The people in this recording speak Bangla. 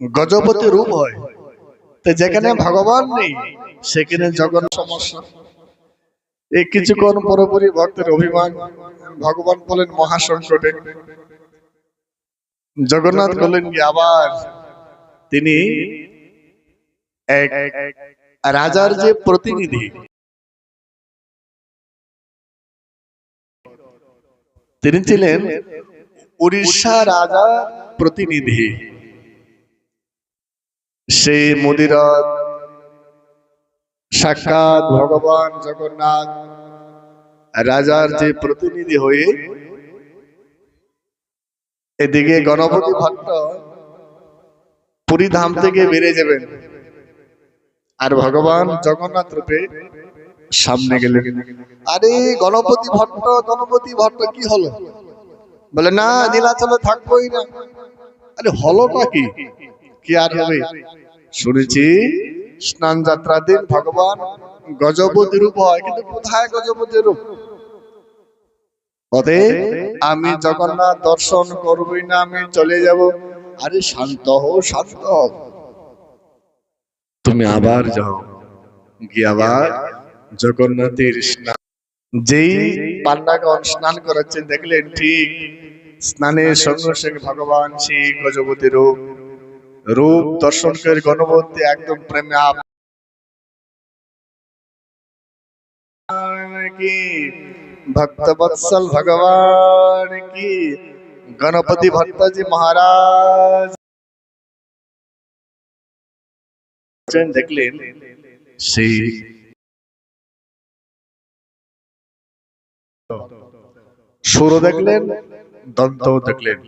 গজপতি রূপ হয়। যেখানে ভগবান নেই, সেখানে জগন সমস্যা। এই কিছুক্ষণ পুরোপুরি ভক্তের অভিমান। ভগবান বলেন, মহাসংকটে। জগন্নাথ বলেন কি, আবার তিনি রাজার যে প্রতিনিধি, তিনি ছিলেন উড়িষ্যা রাজার প্রতিনিধি। সেই মদিরাত। সাক্ষাৎ ভগবান জগন্নাথ, রাজার যে প্রতিনিধি হয়ে এদিকে গণপতি পুরী ধাম থেকে বেড়ে যাবেন। আর ভগবান জগন্নাথ রূপে সামনে গেলেন। আরে গণপতি ভট্ট গণপতি ভট্ট কি হলো? বলে, না, নীলাচলে থাকবোই না। আরে হলোটা কি? কি আর হবে? শুনেছি, স্নান যাত্রার দিন ভগবান গজপতি রূপ হয়, কিন্তু কোথায় গজপতি রূপ আমি জগন্নাথ দর্শন করবই না, আমি চলে যাব। আরে শান্ত হো শান্ত তুমি আবার যাও, গিয়ে আবার জগন্নাথের স্নান। যেই পান্ডাগণ স্নান করাচ্ছেন, দেখলেন ঠিক স্নানের সঙ্গে সঙ্গে ভগবান শ্রী গজপতি রূপ রূপ দর্শন করে গণপতি একদম প্রেমে আপ কি? ভক্ত বৎসল ভগবান কি? গণপতি ভট্টাজি মহারাজ। দেখলেন সেই সুর দেখলেন দন্ত দেখলেন।